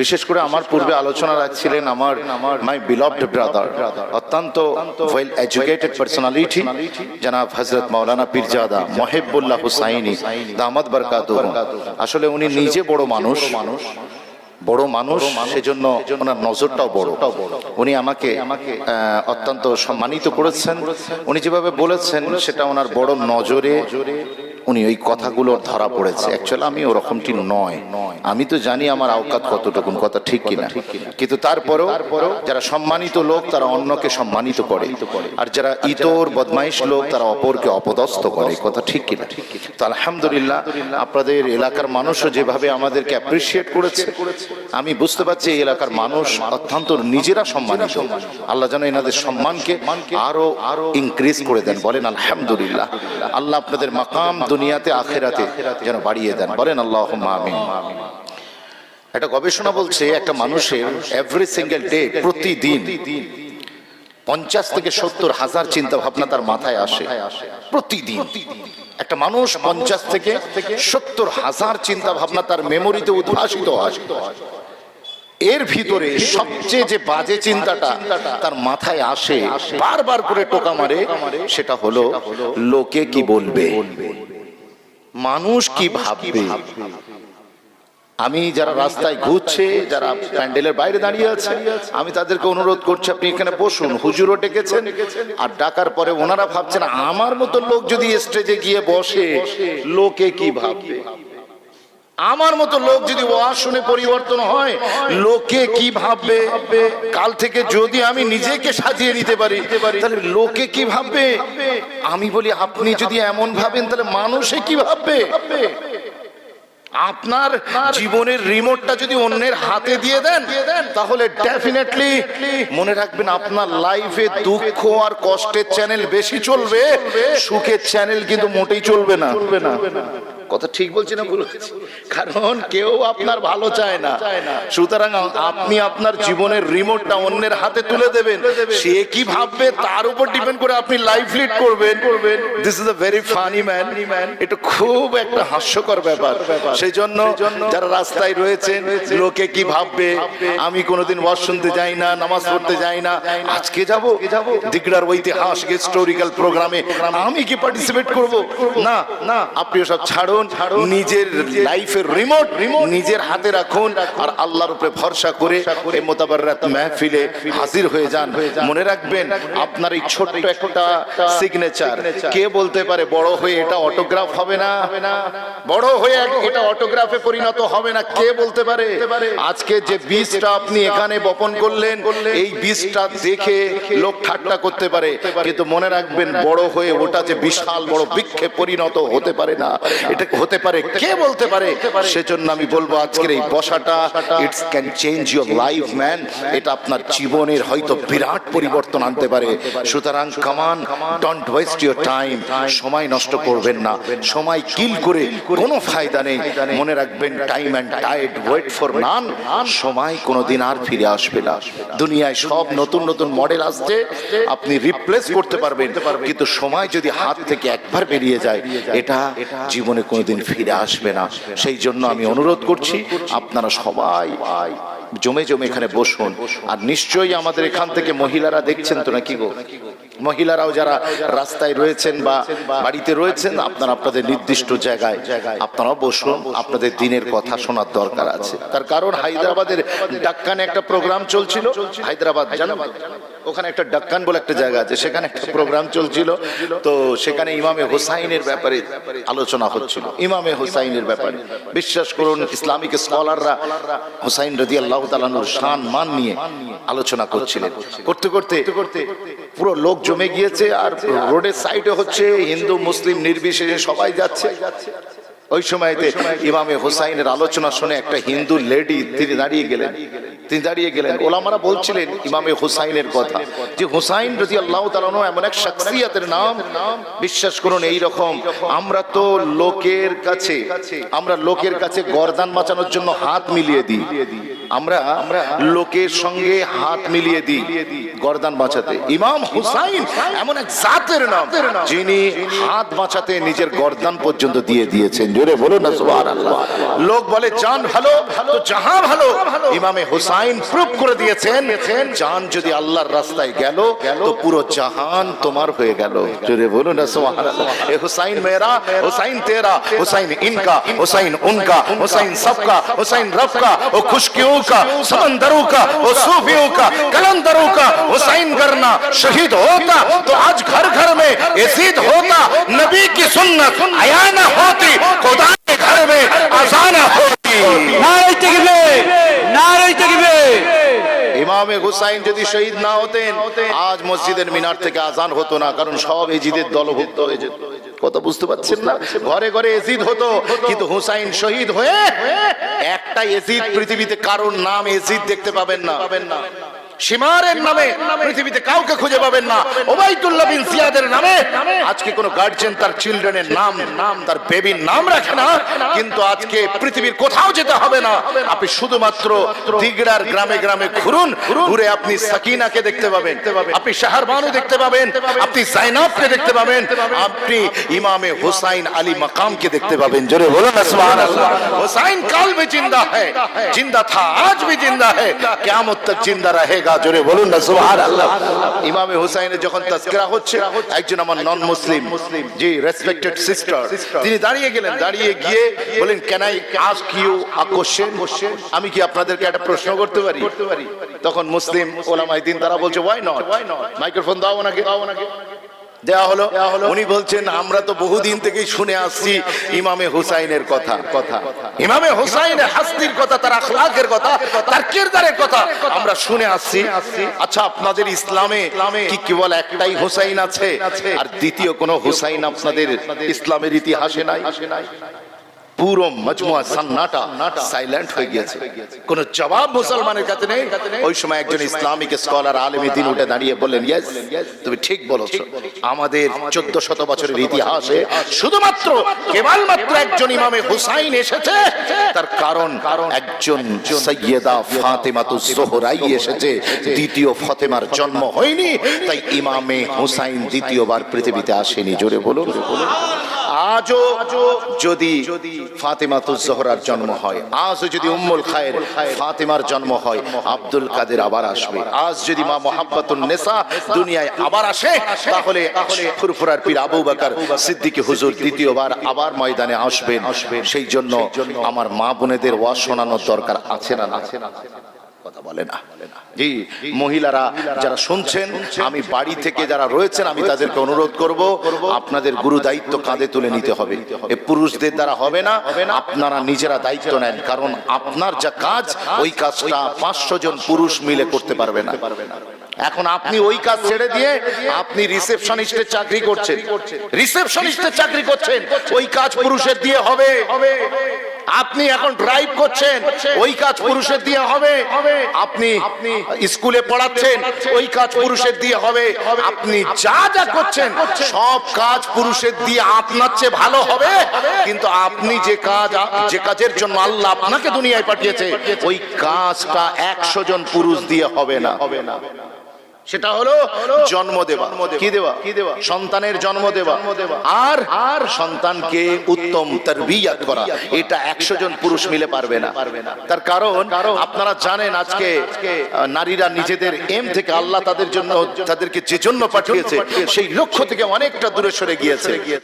বিশেষ করে আমার পূর্বে আলোচনা রাখছিলেন আমার মাই বিলভড ব্রাদার অত্যন্ত ওয়েল এডুকেটেড পার্সোনালিটি জনাব হজরত মাওলানা পীরজাদা মহেবুল্লাহ হুসাইনি দামাদ বরকাত আসলে উনি নিজে বড় মানুষ মানুষ বড় মানুষ সেজন্য ওনার নজরটাও বড়। উনি আমাকে অত্যন্ত সম্মানিত করেছেন। উনি যেভাবে বলেছেন সেটা ওনার বড় নজরে উনি ওই কথাগুলো ধরা পড়েছে। অ্যাকচুয়ালি আমি ওরকমটি নয়। আমি তো জানি আমার আওকাত কতটুকুন, কথা ঠিক কিনা। কিন্তু তারপরেও যারা সম্মানিত লোক, তারা অন্যকে সম্মানিত করে। আর যারা ইতর, বদমাইশ লোক, তারা অপরকে অপদস্থ করে, কথা ঠিক কিনা। তো আলহামদুলিল্লাহ, আপনাদের এলাকার মানুষও যেভাবে আমাদেরকে অ্যাপ্রিসিয়েট করেছে, আমি বুঝতে পারছি এই এলাকার মানুষ অত্যন্ত নিজেরা সম্মানিত। আল্লাহ যেন এনাদের সম্মানকে আরও আরও ইনক্রিজ করে দেন। বলেন, আলহামদুলিল্লাহ, আল্লাহ আপনাদের মাকাম দুনিয়াতে আখেরাতে যেন বাড়িয়ে দেন। বলেন আল্লাহ আমিন। একটা গবেষণা বলছে একটা মানুষের এভরি সিঙ্গেল ডে প্রতিদিন পঞ্চাশ থেকে সত্তর হাজার চিন্তা ভাবনা তার মাথায় আসে। প্রতিদিন। একটা মানুষ পঞ্চাশ থেকে সত্তর হাজার চিন্তা ভাবনা তার মেমোরিতে উদ্ভাসিত হয়। এর ভিতরে সবচেয়ে যে বাজে চিন্তাটা তার মাথায় আসে বারবার করে টোকা মারে সেটা হলো লোকে কি বলবে? বলবে? মানুষ কি ভাববে? আমি যারা রাস্তায় ঘুরছে যারা প্যান্ডেলের বাইরে দাঁড়িয়ে আছে আমি তাদেরকে অনুরোধ করছি আপনি এখানে বসুন হুজুরও ডেকেছেন। আর ডাকার পরে ওনারা ভাবছেন আমার মতো লোক যদি স্টেজে গিয়ে বসে লোকে কি ভাববে? আমার মতো লোক যদি ওয়াজ শুনে পরিবর্তন হয় লোকে কি ভাববে? কাল থেকে যদি আমি নিজেকে সাজিয়ে নিতে পারি তাহলে লোকে কি ভাববে? আমি বলি আপনি যদি এমন ভাবেন তাহলে মানুষে কি ভাববে? আপনার জীবনের রিমোটটা যদি অন্যের হাতে দিয়ে দেন তাহলে ডেফিনেটলি মনে রাখবেন আপনার লাইফে দুঃখ আর কষ্টের চ্যানেল বেশি চলবে। সুখের চ্যানেল কিন্তু মোটেই চলবে না চলবে না। কথা ঠিক বলছি না ভুল? কারণ কেউ আপনার ভালো চায় না। সুতরাং আপনি আপনার জীবনের রিমোটটা অন্যের হাতে তুলে দেবেন। সে কি ভাববে? তার উপর ডিপেন্ড করে আপনি লাইফ লিড করবেন। করবেন this is a very funny man এটা খুব একটা হাস্যকর ব্যাপার। সেই জন্য যারা রাস্তায় রয়েছেন, লোকে কি ভাববে? আমি কোনোদিন ওয়াজ শুনতে যাই না, নামাজ পড়তে যাই না। আজকে যাব? দিগড়ার ঐতিহাসিক হিস্টোরিক্যাল প্রোগ্রামে আমি কি পার্টিসিপেট করব? না না। আপনি সব নিজের লাইফের রিমোট নিজের হাতে রাখুন আর আল্লাহর উপরে ভরসা করে এই মোতাবাররাত মাহফিলে হাজির হয়ে যান। মনে রাখবেন আপনার এই ছোট্ট একটা সিগনেচার কে বলতে পারে বড় হয়ে এটা অটোগ্রাফ হবে না? বড় হয়ে এটা অটোগ্রাফে পরিণত হবে না। কে বলতে পারে? আজকে যে বীজটা আপনি এখানে বপন করলেন এই বীজটা দেখে লোক ঠাট্টা করতে পারে। কিন্তু মনে রাখবেন বড় হয়ে ওটা যে বিশাল বড় বৃক্ষে পরিণত হতে পারে না। এটা হতে পারে কে বলতে পারে? সেজন্য আমি বলব আজকের এই বসাটা it's can change your life man এটা আপনার জীবনের হয়তো বিরাট পরিবর্তন আনতে পারে। সুতরাং কামান ডোন্ট ওয়েস্ট ইউর টাইম সময় নষ্ট করবেন না। সময় কিল করে কোনো ফায়দা নেই। মনে রাখবেন time and tide wait for none সময় কোনোদিন আর ফিরে আসবে না। দুনিয়ায় সব নতুন নতুন মডেল আসছে। আপনি রিপ্লেস করতে পারবেন। কিন্তু সময় যদি হাত থেকে একবার বেরিয়ে যায় এটা জীবনে কোনোদিন ফিরে আসবে না। সেই জন্য আমি অনুরোধ করছি, আপনারা সবাই জমে জমে এখানে বসুন। আর নিশ্চয়ই আমাদের এখান থেকে মহিলারা দেখছেন তো নাকি গো? মহিলারাও যারা রাস্তায় রয়েছেন বা বাড়িতে রয়েছেন, আপনারা আপনাদের নির্দিষ্ট জায়গায় আপনারাও বসুন। আপনাদের দিনের কথা শোনার দরকার আছে। তার কারণ হায়দ্রাবাদের ডাক্কানে একটা প্রোগ্রাম চলছিল। হায়দ্রাবাদ, জানো? ওখানে একটা ডাক্কান বলে একটা জায়গা আছে, সেখানে একটা প্রোগ্রাম চলছিল। তো সেখানে ইমামে হোসাইনের ব্যাপারে আলোচনা হচ্ছিল। ইমামে হোসাইনের ব্যাপারে। বিশ্বাস করুন, ইসলামিক স্কলাররা হোসাইন রদি আল্লাহ তালানুর শান, মান নিয়ে আলোচনা করছিলেন। করতে করতে করতে পুরো লোক জমে গিয়েছে আর রোডের সাইডে হচ্ছে হিন্দু, মুসলিম, নির্বিশেষে সবাই যাচ্ছে। ওই সময়তে ইমামে হোসাইনের আলোচনা শুনে একটা হিন্দু লেডি তিনি দাঁড়িয়ে গেলেন। তিনি দাঁড়িয়ে গেলেন। ওলামারা বলছিলেন ইমামে হোসাইনের কথা। যে হোসাইন যদি আল্লাহ তালানো এমন এক শাকসিয়াতের নাম। বিশ্বাস করুন এই রকম আমরা তো লোকের কাছে আমরা লোকের কাছে গরদান বাঁচানোর জন্য হাত মিলিয়ে দিই। আমরা লোকের সঙ্গে হাত মিলিয়ে দিই বাঁচাতে। ইমাম হুসাইন এমন এক জাতের নাম যিনি হাত বাঁচাতে নিজের গরদান পর্যন্ত দিয়ে দিয়েছেন। জোরে বলো না সুবহানাল্লাহ। লোক বলে জান ভালো তো জাহান ভালো। ইমামে হুসাইন প্রুফ করে দিয়েছেন জান যদি আল্লাহর রাস্তায় গেল তো পুরো জাহান তোমার হয়ে গেল। জোরে না সুবহানাল্লাহ। এ হুসাইন মেরা হুসাইন তেরা হুসাইন ইনকা হুসাইন উনকা হুসাইন সবকা হুসাইন রবকা ও খুশ কিউ खुशबू का समंदरों का वो सूफियों का कलंदरों का हुसैन करना शहीद होता तो आज घर घर में यजीद होता। नबी की सुन्नत अयाना होती, खुदा के घर में अजाना होती। नारे तकबीर नारे तकबीर ইমামে হুসাইন যদি শহীদ না হতেন, আজ মসজিদের মিনার থেকে আজান হতো না, কারণ সব এজিদের দলভুক্ত হয়ে যেত। কথা বুঝতে পারছেন না? ঘরে ঘরে এজিদ হতো, কিন্তু হুসাইন শহীদ হয়ে একটা এজিদ পৃথিবীতে কারোর নাম এজিদ দেখতে পাবেন না। পাবেন না সীমারের নামে পৃথিবীতে কাউকে খুঁজে পাবেন না ওবাইদুল্লাহ বিন জিয়াদের নামে আজকে কোনো গার্জিয়ান তার চিলড্রেনের নাম নাম তার বেবির নাম রাখে না কিন্তু আজকে পৃথিবীর কোথাও যেতে হবে না আপনি শুধুমাত্র দিগড়ার গ্রামে গ্রামে ঘুরুন ঘুরে আপনি সাকিনাকে দেখতে পাবেন আপনি শাহরবানু দেখতে পাবেন আপনি জাইনাবকে দেখতে পাবেন আপনি ইমামে হুসাইন আলী মাকামকে দেখতে পাবেন জোরে বলুন না সুবহানাল্লাহ হুসাইন কাল में जिंदा है जिंदा था आज भी जिंदा है কিয়ামত তক জিন্দা रहेगा জোরে বলুন না সুবহানাল্লাহ। ইমামে হুসাইনের যখন তাজকিরা হচ্ছে একজন আমার নন মুসলিম জি রেসপেক্টেড সিস্টার তিনি দাঁড়িয়ে গেলেন দাঁড়িয়ে গিয়ে বলেন can I ask you a question আমি কি আপনাদেরকে একটা প্রশ্ন করতে পারি? তখন মুসলিম ওলামাই দিন তারা বলছে ওয়াই নট মাইক্রোফোন দাও ওনাকে দাও ওনাকে। দেওয়া হলো। উনি বলছেন আমরা তো বহুদিন থেকেই শুনে আসছি ইমামে হুসাইনের কথা। কথা ইমামে হুসাইনের হাস্তির কথা তার আখলাকের কথা তার কিরদারের কথা আমরা শুনে আসছি। আচ্ছা আপনাদের ইসলামে কি কেবল একটাই হুসাইন আছে? আর দ্বিতীয় কোন হুসাইন আপনাদের ইসলামের ইতিহাসে নাই? পুরো মজমুয়া সান্নাটা সাইলেন্ট হয়ে গিয়েছে। কোন জবাব মুসলমানের কাছে নেই। ওই সময় একজন ইসলামিক স্কলার আলেমী দিন উঠে দাঁড়িয়ে বললেন ইয়েস তুমি ঠিক বলেছ। আমাদের চোদ্দ শত বছরের ইতিহাসে শুধুমাত্র কেবলমাত্র একজন ইমামে হুসাইন এসেছে। তার কারণ একজন সৈয়দা ফাতেমাতু জোহরাই এসেছে। দ্বিতীয় ফাতেমার জন্ম হয়নি, তাই ইমামে হুসাইন দ্বিতীয়বার পৃথিবীতে আসেনি। জোরে বলুন। আজও যদি ফাতেমাতু জোহরার জন্ম হয়, আজও যদি উম্মুল খায়ের ফাতেমার জন্ম হয়, আব্দুল কাদের আবার আসবে। আজ যদি মা মোহাম্মতুন নেসা দুনিয়ায় আবার আসে, তাহলে ফুরফুরার পীর আবু বকর সিদ্দিক হুজুর দ্বিতীয়বার আবার ময়দানে আসবেন। সেই জন্য আমার মা বোনেদের ওয়াজ শোনানোর দরকার আছে না আছে না কথা বলে না। জি, মহিলারা যারা শুনছেন, আমি বাড়ি থেকে যারা রয়েছেন, আমি তাদেরকে অনুরোধ করব, আপনাদের গুরু দায়িত্ব কাঁধে তুলে নিতে হবে। এ পুরুষদের দ্বারা হবে না, আপনারা নিজেরা দায়িত্ব নেন, কারণ আপনার যা কাজ, ওই কাজটা পাঁচশো জন পুরুষ মিলে করতে পারবে না। এখন আপনি ওই কাজ ছেড়ে দিয়ে আপনি রিসেপশনিস্টের চাকরি করছেন। রিসেপশনিস্টের চাকরি করছেন, ওই কাজ পুরুষের দিয়ে হবে। আপনি এখন ড্রাইভ করছেন, ওই কাজ পুরুষের দিয়ে হবে। আপনি স্কুলে পড়াচ্ছেন, ওই কাজ পুরুষের দিয়ে হবে। আপনি যা যা করছেন, সব কাজ পুরুষের দিয়ে আপনার চেয়ে ভালো হবে। কিন্তু আপনি যে কাজ, যে কাজের জন্য আল্লাহ আপনাকে দুনিয়ায় পাঠিয়েছে, ওই কাজটা একশো জন পুরুষ দিয়ে হবে না হবে না। সেটা হলো জন্ম দেওয়া। কি দেওয়া? কি দেওয়া? সন্তানের জন্ম দেওয়া। আর আর সন্তানকে উত্তম তারবিয়াত করা। এটা একশো জন পুরুষ মিলে পারবে না। তার কারণ আপনারা জানেন আজকে নারীরা নিজেদের এম থেকে আল্লাহ তাদের জন্য তাদেরকে যে জন্য পাঠিয়েছে সেই লক্ষ্য থেকে অনেকটা দূরে সরে গিয়েছে।